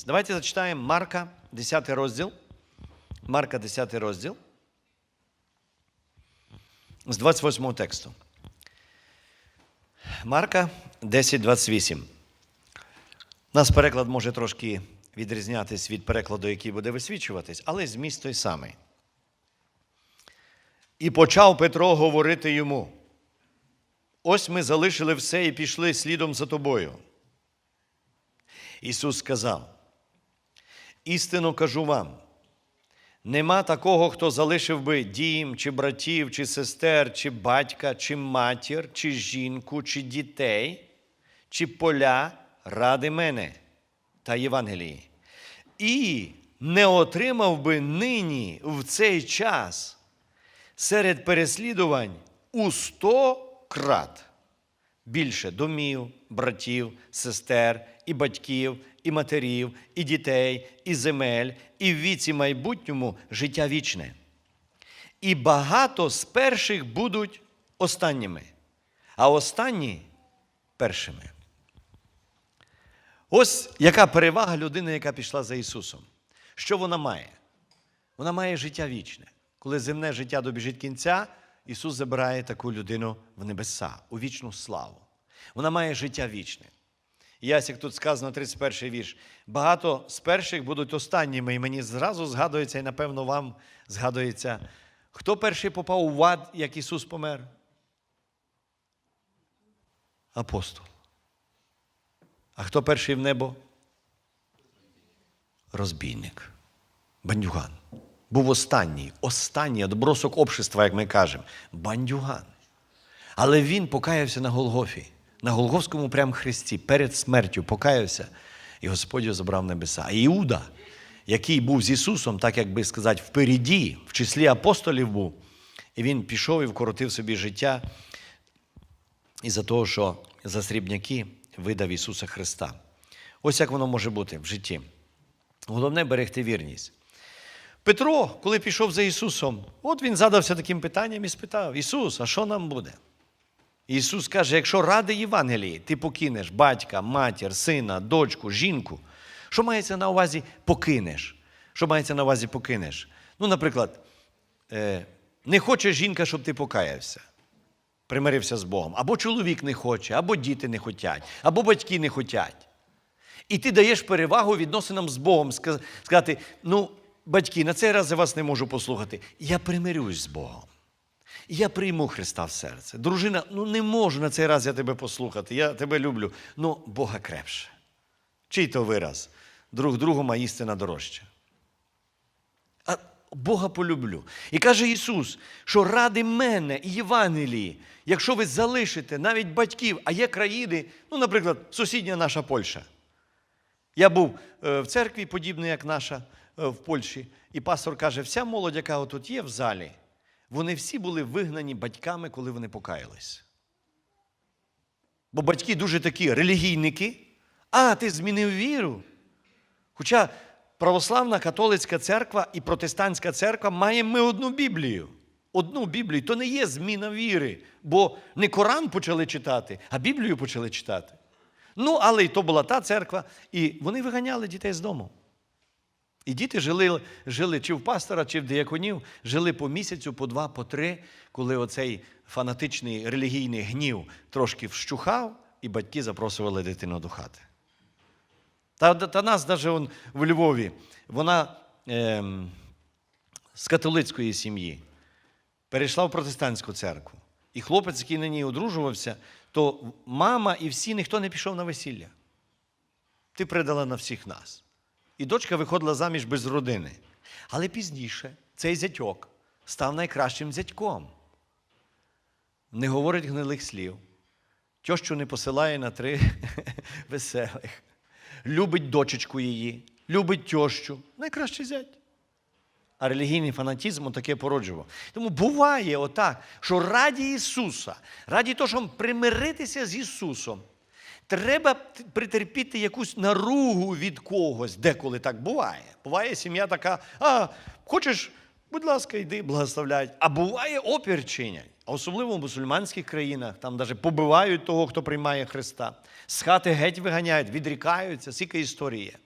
Давайте зачитаємо Марка, 10 розділ. Марка, 10 розділ. З 28 тексту. Марка 10, 28. У нас переклад може трошки відрізнятись від перекладу, який буде висвічуватись, але зміст той самий. І почав Петро говорити йому: ось ми залишили все і пішли слідом за тобою. Ісус сказав: істинно кажу вам, нема такого, хто залишив би дім, чи братів, чи сестер, чи батька, чи матір, чи жінку, чи дітей, чи поля ради мене та Євангелії. І не отримав би нині в цей час серед переслідувань у сто крат більше домів, братів, сестер, і батьків, і матерів, і дітей, і земель, і в віці майбутньому життя вічне. І багато з перших будуть останніми, а останні першими. Ось яка перевага людини, яка пішла за Ісусом. Що вона має? Вона має життя вічне. Коли земне життя добіжить кінця, Ісус забирає таку людину в небеса, у вічну славу. Вона має життя вічне. Як тут сказано, 31 й вірш. Багато з перших будуть останніми, і мені зразу згадується, і напевно вам згадується, хто перший попав у ад, як Ісус помер? Апостол. А хто перший в небо? Розбійник. Бандюган. Був останній, останній добросок общества, як ми кажемо. Бандюган. Але він покаявся на Голгофі, на Голгофському прям хресті, перед смертю покаявся, і Господь його забрав небеса. А Іуда, який був з Ісусом, так як би сказати, впереді, в числі апостолів був, і він пішов і вкоротив собі життя із-за того, що за срібняки видав Ісуса Христа. Ось як воно може бути в житті. Головне берегти вірність. Петро, коли пішов за Ісусом, от він задався таким питанням і спитав: Ісус, а що нам буде? Ісус каже: якщо ради Євангелії ти покинеш батька, матір, сина, дочку, жінку, що мається на увазі покинеш? Що мається на увазі покинеш? Ну, наприклад, е, не хоче жінка, щоб ти покаявся, примирився з Богом, або чоловік не хоче, або діти не хочуть, або батьки не хочуть. І ти даєш перевагу відносинам з Богом, сказати, ну, батьки, на цей раз я вас не можу послухати. Я примирюсь з Богом. Я прийму Христа в серце. Дружина, ну не можу на цей раз я тебе послухати. Я тебе люблю. Ну, Бога крепше. Чий то вираз? Друг другому, а істина дорожча. А Бога полюблю. І каже Ісус, що ради мене і Євангелії, якщо ви залишите навіть батьків, а є країни, ну, наприклад, сусідня наша Польща. Я був е, в церкві, подібно як наша е, в Польщі, і пастор каже: вся молодь, яка тут є в залі, вони всі були вигнані батьками, коли вони покаялись. Бо батьки дуже такі релігійники. А, ти змінив віру. Хоча православна католицька церква і протестантська церква маємо ми одну Біблію. Одну Біблію. То не є зміна віри, бо не Коран почали читати, а Біблію почали читати. Ну, але і то була та церква, і вони виганяли дітей з дому. І діти жили, жили чи в пастора, чи в дияконів, жили по місяцю, по два, по три, коли оцей фанатичний релігійний гнів трошки вщухав, і батьки запросували дитину до хати. Та, та нас навіть в Львові, вона ем, з католицької сім'ї перейшла в протестантську церкву. І хлопець, який на ній одружувався, то мама і всі ніхто не пішов на весілля. Ти придала на всіх нас. І дочка виходила заміж без родини. Але пізніше цей зятьок став найкращим зятьком. Не говорить гнилих слів. Тьощу не посилає на три веселих. Любить дочечку її, любить тьощу. Найкращий зять. А релігійний фанатізм таке породжував. Тому буває отак, що раді Ісуса, раді того, щоб примиритися з Ісусом, треба притерпіти якусь наругу від когось, деколи так буває. Буває сім'я така, а хочеш, будь ласка, йди, благословляють. А буває опір чинять. А особливо в мусульманських країнах, там навіть побивають того, хто приймає Христа. З хати геть виганяють, відрікаються, скільки історії.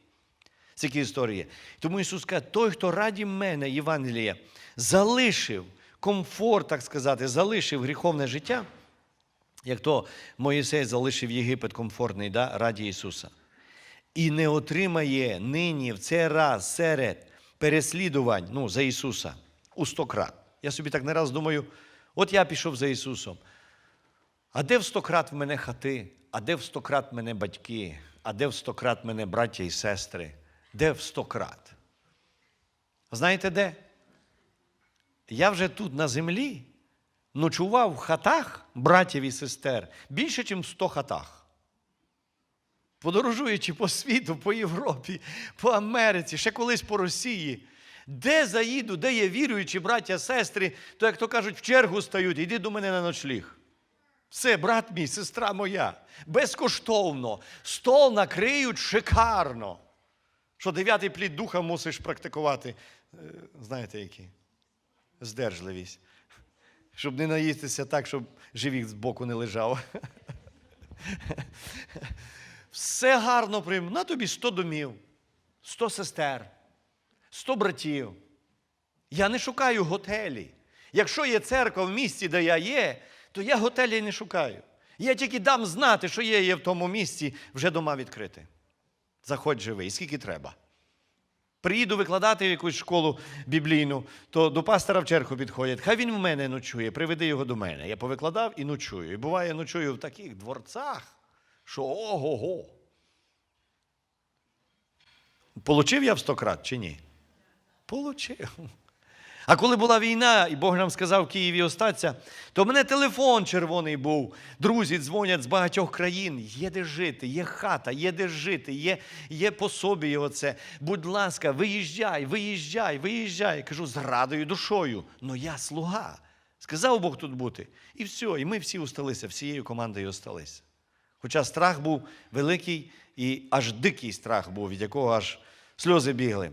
Такі історії. Тому Ісус каже, той, хто раді мене, Євангелія, залишив комфорт, так сказати, залишив гріховне життя, як то Моїсей залишив Єгипет комфортний да, раді Ісуса. І не отримає нині в цей раз серед переслідувань ну, за Ісуса у сто крат. Я собі так не раз думаю, от я пішов за Ісусом. А де в сто крат в мене хати? А де в сто крат мене батьки? А де в сто крат мене браття і сестри? Де в сто крат? Знаєте де? Я вже тут на землі ночував в хатах братів і сестер більше, ніж в сто хатах. Подорожуючи по світу, по Європі, по Америці, ще колись по Росії. Де заїду, де є віруючі браття, сестри, то, як то кажуть, в чергу стають, іди до мене на ночліг. Все, брат мій, сестра моя, безкоштовно. Стол накриють шикарно. Що дев'ятий плід духа мусиш практикувати. Е, Знаєте, який? Здержливість. Щоб не наїстися так, щоб живіт збоку не лежав. Все гарно прийм. На тобі 100 домів, 100 сестер, 100 братів. Я не шукаю готелі. Якщо є церква в місті, де я є, то я готелі не шукаю. Я тільки дам знати, що є, є в тому місці, вже дома відкрити. Заходь живий, скільки треба. Приїду викладати в якусь школу біблійну, то до пастора в черху підходять. Хай він в мене ночує, приведи його до мене. Я повикладав і ночую. І буває, ночую в таких дворцах, що ого-го. Получив я в сто крат чи ні? Получив. А коли була війна, і Бог нам сказав в Києві остатися, то в мене телефон червоний був. Друзі дзвонять з багатьох країн. Є де жити, є хата, є де жити, є, є пособі оце. Будь ласка, виїжджай, виїжджай, виїжджай. Кажу, з радою душою. Ну я слуга. Сказав Бог тут бути. І все, і ми всі усталися, всією командою осталися. Хоча страх був великий і аж дикий страх був, від якого аж сльози бігли.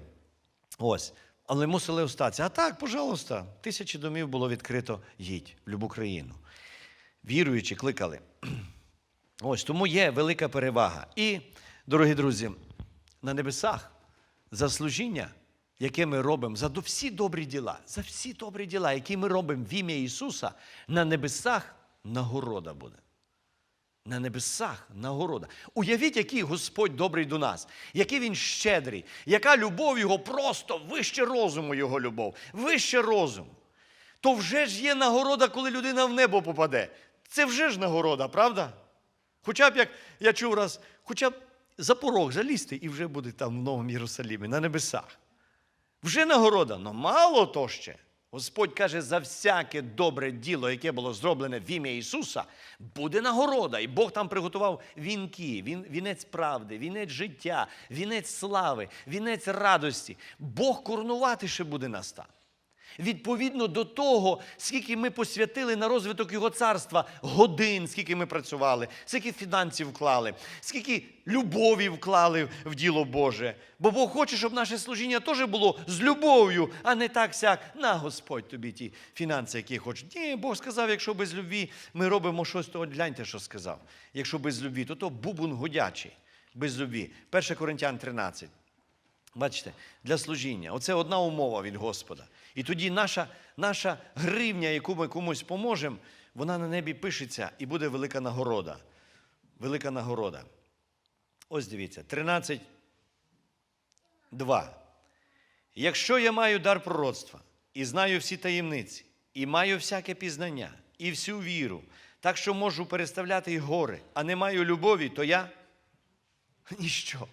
Ось. Але мусили остатися. А так, пожалуйста, тисячі домів було відкрито, їдь в любу країну. Віруючі кликали. Ось тому є велика перевага. І, дорогі друзі, на небесах за служіння, яке ми робимо, за всі добрі діла, за всі добрі діла, які ми робимо в ім'я Ісуса, на небесах нагорода буде. На небесах нагорода. Уявіть, який Господь добрий до нас, який Він щедрий, яка любов Його просто вище розуму Його любов, вище розуму. То вже ж є нагорода, коли людина в небо попаде. Це вже ж нагорода, правда? Хоча б як я чув раз, хоча б за порог залізти і вже буде там в Новому Єрусалімі, на небесах. Вже нагорода, але мало то ще. Господь каже, за всяке добре діло, яке було зроблене в ім'я Ісуса, буде нагорода. І Бог там приготував вінки, він, вінець правди, вінець життя, вінець слави, вінець радості. Бог коронувати ще буде нас. Відповідно до того, скільки ми посвятили на розвиток Його царства, годин, скільки ми працювали, скільки фінансів вклали, скільки любові вклали в діло Боже. Бо Бог хоче, щоб наше служіння теж було з любов'ю, а не так сяк. На Господь тобі ті фінанси, які хочеш. Ні, Бог сказав, якщо без любві ми робимо щось, то гляньте, що сказав. Якщо без любві, то то бубун годячий. Без любві. 1 Коринтян 13. Бачите, для служіння. Оце одна умова від Господа. І тоді наша, наша гривня, яку ми комусь поможемо, вона на небі пишеться і буде велика нагорода. Велика нагорода. Ось дивіться, 13, 2. Якщо я маю дар пророцтва і знаю всі таємниці, і маю всяке пізнання, і всю віру, так що можу переставляти й гори, а не маю любові, то я ніщо.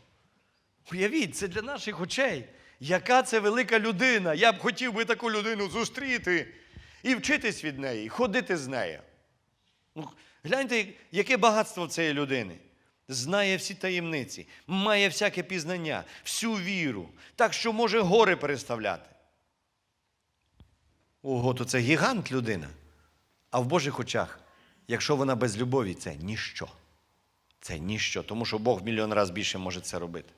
Уявіть, це для наших очей. Яка це велика людина. Я б хотів би таку людину зустріти і вчитись від неї, ходити з нею. Ну, гляньте, яке багатство цієї людини. Знає всі таємниці, має всяке пізнання, всю віру, так що може гори переставляти. Ого, то це гігант людина. А в Божих очах, якщо вона без любові, це ніщо. Це ніщо, тому що Бог мільйон разів більше може це робити.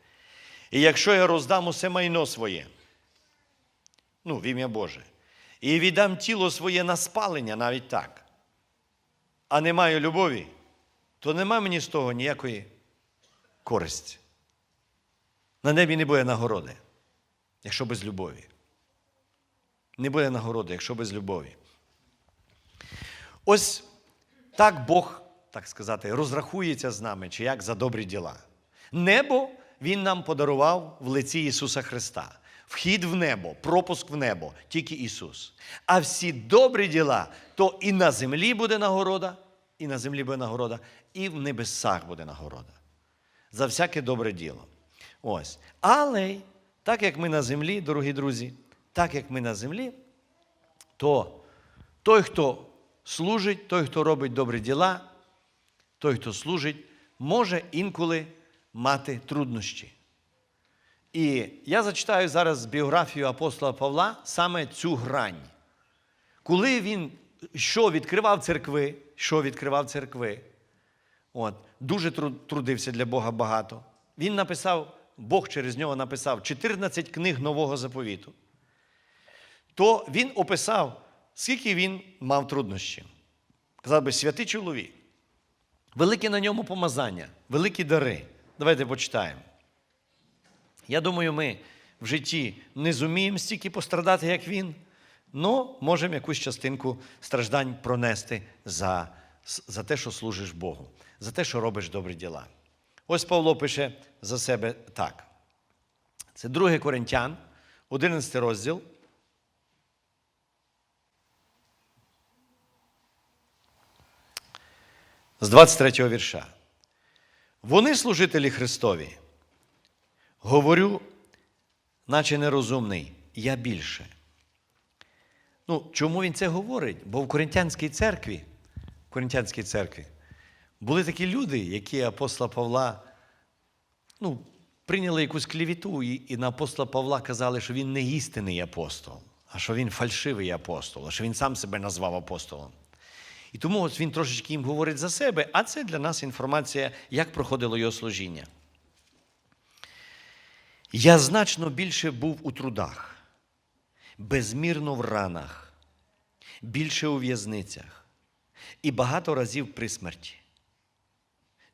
І якщо я роздам усе майно своє, ну, в ім'я Боже, і віддам тіло своє на спалення навіть так, а не маю любові, то нема мені з того ніякої користі. На небі не буде нагороди, якщо без любові. Не буде нагороди, якщо без любові. Ось так Бог, так сказати, розрахується з нами, чи як за добрі діла. Небо Він нам подарував в лиці Ісуса Христа. Вхід в небо, пропуск в небо, тільки Ісус. А всі добрі діла, то і на землі буде нагорода, і на землі буде нагорода, і в небесах буде нагорода. За всяке добре діло. Ось. Але так як ми на землі, дорогі друзі, так як ми на землі, то той, хто служить, той, хто робить добрі діла, той, хто служить, може інколи мати труднощі. І я зачитаю зараз біографію апостола Павла саме цю грань. Коли він що відкривав церкви, що відкривав церкви, от, дуже трудився для Бога багато. Він написав, Бог через нього написав 14 книг нового заповіту. То він описав, скільки він мав труднощів. Казав би, святий чоловік. Велике на ньому помазання, великі дари. Давайте почитаємо. Я думаю, ми в житті не зуміємо стільки пострадати, як він, але можемо якусь частинку страждань пронести за, за те, що служиш Богу, за те, що робиш добрі діла. Ось Павло пише за себе так. Це 2 Коринтян, 11 розділ. З 23 вірша. Вони служителі Христові. Говорю, наче нерозумний, я більше. Ну, чому він це говорить? Бо в Коринтянській церкві, в Коринтянській церкві були такі люди, які апостола Павла ну, прийняли якусь клівіту, і, і на апостола Павла казали, що він не істинний апостол, а що він фальшивий апостол, а що він сам себе назвав апостолом. І тому ось він трошечки їм говорить за себе, а це для нас інформація, як проходило його служіння. Я значно більше був у трудах, безмірно в ранах, більше у в'язницях і багато разів при смерті.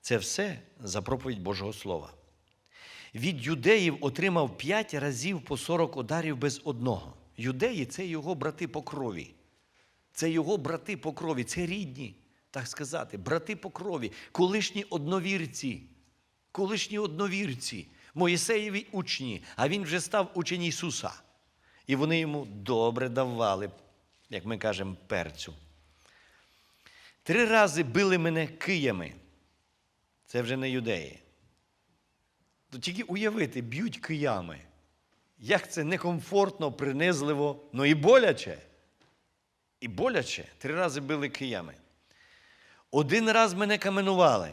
Це все за проповідь Божого Слова. Від юдеїв отримав п'ять разів по 40 ударів без одного. Юдеї це його брати по крові. Це його брати по крові, це рідні, так сказати, брати по крові, колишні одновірці, колишні одновірці, Моїсеєві учні, а він вже став учень Ісуса. І вони йому добре давали, як ми кажемо, перцю. Три рази били мене киями. Це вже не юдеї. То тільки уявити, б'ють киями. Як це некомфортно, принизливо, ну і боляче. І боляче три рази били киями. Один раз мене каменували.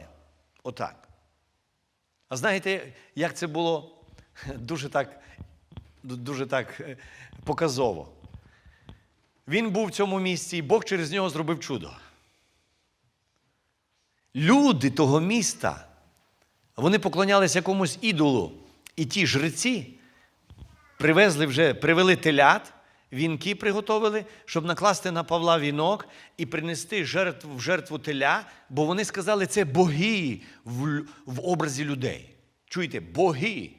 Отак. А знаєте, як це було дуже так, дуже так е, показово. Він був в цьому місці, і Бог через нього зробив чудо. Люди того міста, вони поклонялися якомусь ідолу. І ті жреці привезли вже, привели телят, вінки приготовили, щоб накласти на Павла вінок і принести жертву в жертву теля, бо вони сказали, це боги в, в образі людей. Чуєте, боги.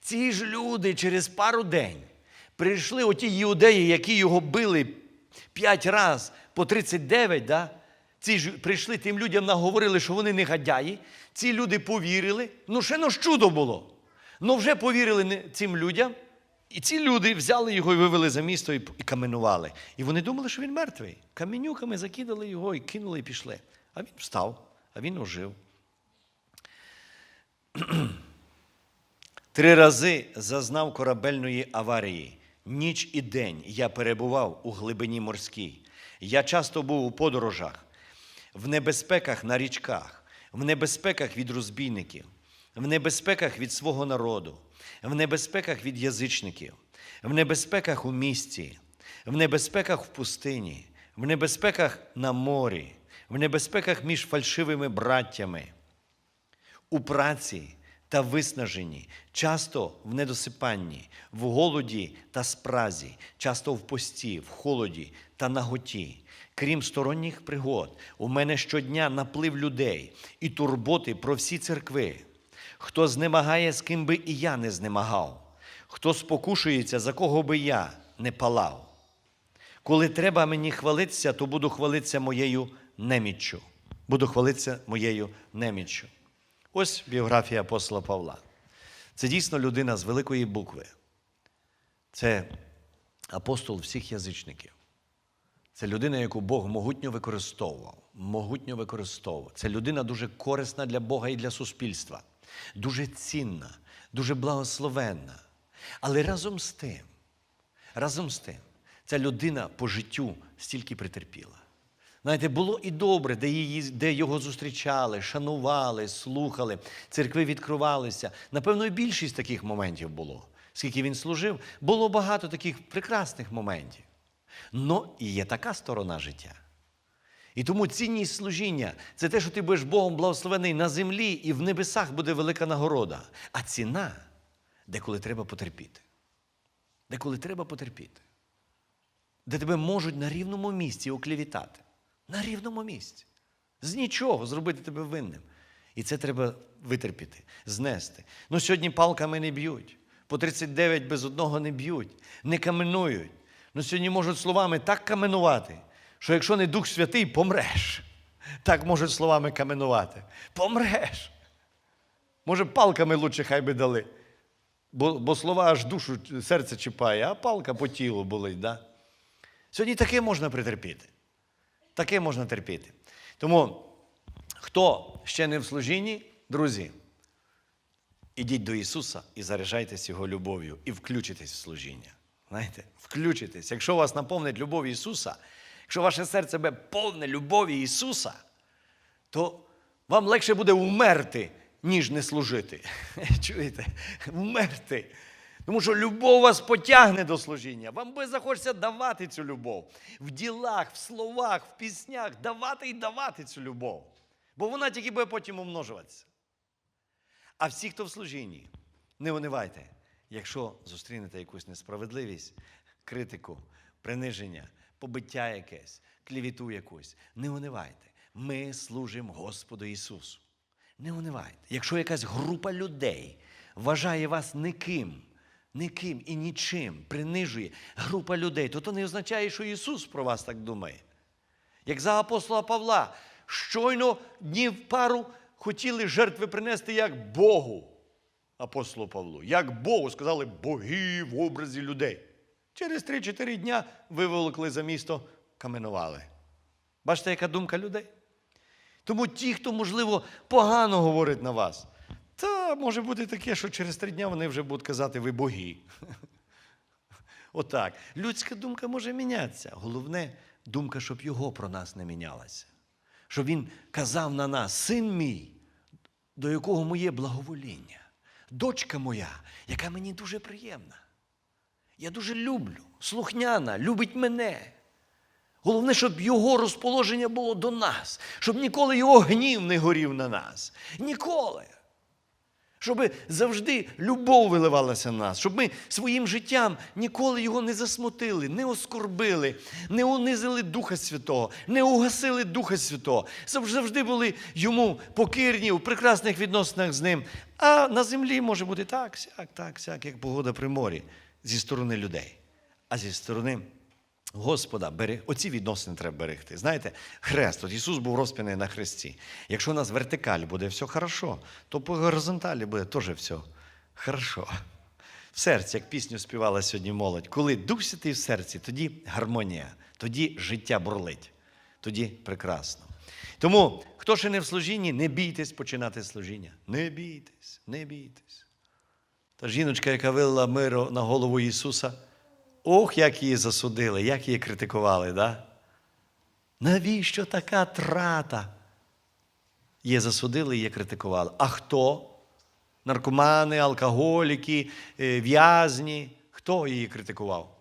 Ці ж люди через пару день прийшли оті іудеї, які його били п'ять раз по 39, да? ці ж прийшли тим людям, наговорили, що вони негодяї. Ці люди повірили. Ну, ще ну чудо було. Ну вже повірили цим людям. І ці люди взяли його і вивели за місто і каменували. І вони думали, що він мертвий. Каменюками закидали його і кинули і пішли. А він встав, а він ожив. Три рази зазнав корабельної аварії. Ніч і день я перебував у глибині морській. Я часто був у подорожах, в небезпеках на річках, в небезпеках від розбійників, в небезпеках від свого народу, в небезпеках від язичників, в небезпеках у місті, в небезпеках в пустині, в небезпеках на морі, в небезпеках між фальшивими браттями у праці та виснаженні, часто в недосипанні, в голоді та спразі, часто в пості, в холоді та наготі. Крім сторонніх пригод, у мене щодня наплив людей і турботи про всі церкви. Хто знемагає, з ким би і я не знемагав, хто спокушується, за кого би я не палав. Коли треба мені хвалитися, то буду хвалитися моєю неміччю. Буду хвалитися моєю неміччю. Ось біографія апостола Павла. Це дійсно людина з великої букви. Це апостол всіх язичників. Це людина, яку Бог могутньо використовував. Могутньо використовував. Це людина дуже корисна для Бога і для суспільства, дуже цінна, дуже благословенна. Але разом з тим, разом з тим, ця людина по життю стільки претерпіла. Знаєте, було і добре, де, її, де його зустрічали, шанували, слухали, церкви відкривалися. Напевно, і більшість таких моментів було. Скільки він служив, було багато таких прекрасних моментів. Но і є така сторона життя. І тому цінність служіння це те, що ти будеш Богом благословений на землі, і в небесах буде велика нагорода. А ціна, деколи треба потерпіти. Деколи треба потерпіти. Де тебе можуть на рівному місці оклівітати. На рівному місці. З нічого зробити тебе винним. І це треба витерпіти, знести. Ну, сьогодні палками не б'ють. По 39 без одного не б'ють, не каменують. Ну, сьогодні можуть словами так каменувати, що якщо не Дух Святий, помреш. Так можуть словами каменувати. Помреш. Може, палками лучше хай би дали. Бо, бо слова аж душу, серце чіпає, а палка по тілу болить. Да? Сьогодні таке можна претерпіти. Таке можна терпіти. Тому, хто ще не в служінні, друзі, ідіть до Ісуса і заряджайтесь Його любов'ю, і включитесь в служіння. Знаєте, включитесь. Якщо вас наповнить любов Ісуса, якщо ваше серце буде повне любові Ісуса, то вам легше буде умерти, ніж не служити. Чуєте? Умерти. Тому що любов вас потягне до служіння. Вам би захочеться давати цю любов. В ділах, в словах, в піснях давати і давати цю любов. Бо вона тільки буде потім умножуватися. А всі, хто в служінні, не унивайте, якщо зустрінете якусь несправедливість, критику, приниження, побиття якесь, клівіту якусь, не унивайте. Ми служимо Господу Ісусу. Не унивайте. Якщо якась група людей вважає вас никим, никим і нічим, принижує група людей, то це не означає, що Ісус про вас так думає. Як за апостола Павла, щойно днів пару хотіли жертви принести як Богу, апостолу Павлу, як Богу, сказали боги в образі людей. Через 3-4 дня виволокли за місто, каменували. Бачите, яка думка людей? Тому ті, хто, можливо, погано говорить на вас, та може бути таке, що через три дня вони вже будуть казати, ви боги. Отак. Людська думка може мінятися. Головне, думка, щоб його про нас не мінялася. Щоб він казав на нас, син мій, до якого моє благовоління, дочка моя, яка мені дуже приємна. Я дуже люблю, слухняна, любить мене. Головне, щоб його розположення було до нас, щоб ніколи його гнів не горів на нас. Ніколи. Щоб завжди любов виливалася на нас, щоб ми своїм життям ніколи його не засмутили, не оскорбили, не унизили Духа Святого, не угасили Духа Святого. Завжди були йому покірні у прекрасних відносинах з ним. А на землі може бути так, сяк, так, сяк, як погода при морі зі сторони людей, а зі сторони. Господа, бери, оці відносини треба берегти. Знаєте, хрест, от Ісус був розп'яний на хресті. Якщо у нас вертикаль буде все хорошо, то по горизонталі буде теж все хорошо. В серці, як пісню співала сьогодні молодь, коли Дух Святий в серці, тоді гармонія, тоді життя бурлить, тоді прекрасно. Тому, хто ще не в служінні, не бійтесь починати служіння. Не бійтесь, не бійтесь. Та жіночка, яка вилила миру на голову Ісуса, ох, як її засудили, як її критикували, да? Навіщо така трата? Її засудили, її критикували. А хто? Наркомани, алкоголіки, е, в'язні. Хто її критикував?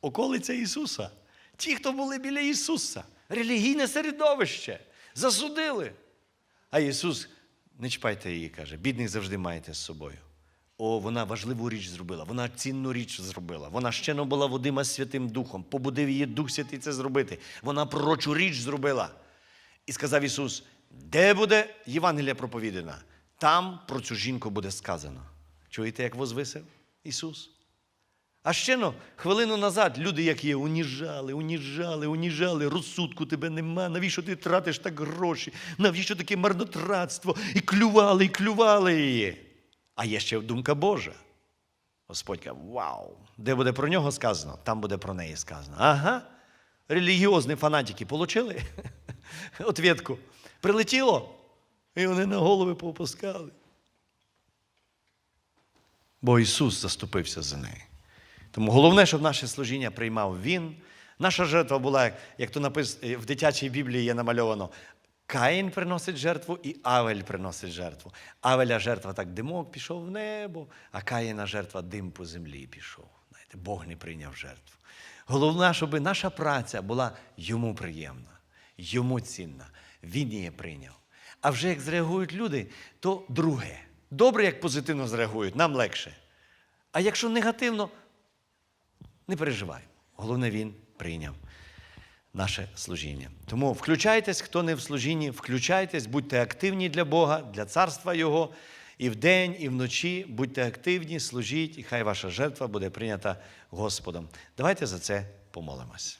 Околиця Ісуса. Ті, хто були біля Ісуса, релігійне середовище, засудили. А Ісус, не чіпайте її, каже, бідних завжди маєте з собою. О, вона важливу річ зробила, вона цінну річ зробила. Вона ще не була Водима Святим Духом, побудив її Дух Святий це зробити. Вона пророчу річ зробила. І сказав Ісус: де буде Євангелія проповідана, Там про цю жінку буде сказано. Чуєте, як возвисив Ісус? А ще ну, хвилину назад люди, як є, уніжали, уніжали, уніжали, розсудку тебе нема. Навіщо ти тратиш так гроші? Навіщо таке марнотратство? І клювали, і клювали її. А є ще думка Божа. Господь каже, вау! Де буде про нього сказано, там буде про неї сказано. Ага. Релігіозні фанатики получили отвідку. Прилетіло, і вони на голови попускали. Бо Ісус заступився за неї. Тому головне, щоб наше служіння приймав Він. Наша жертва була, як- то написано в дитячій Біблії є намальовано. Каїн приносить жертву і Авель приносить жертву. Авеля жертва так димок пішов в небо, а Каїна жертва дим по землі пішов. Знаєте, Бог не прийняв жертву. Головне, щоб наша праця була йому приємна, йому цінна. Він її прийняв. А вже як зреагують люди, то друге. Добре, як позитивно зреагують, нам легше. А якщо негативно, не переживай. Головне, він прийняв наше служіння. Тому включайтесь, хто не в служінні, включайтесь, будьте активні для Бога, для царства Його. І вдень, і вночі будьте активні, служіть, і хай ваша жертва буде прийнята Господом. Давайте за це помолимось.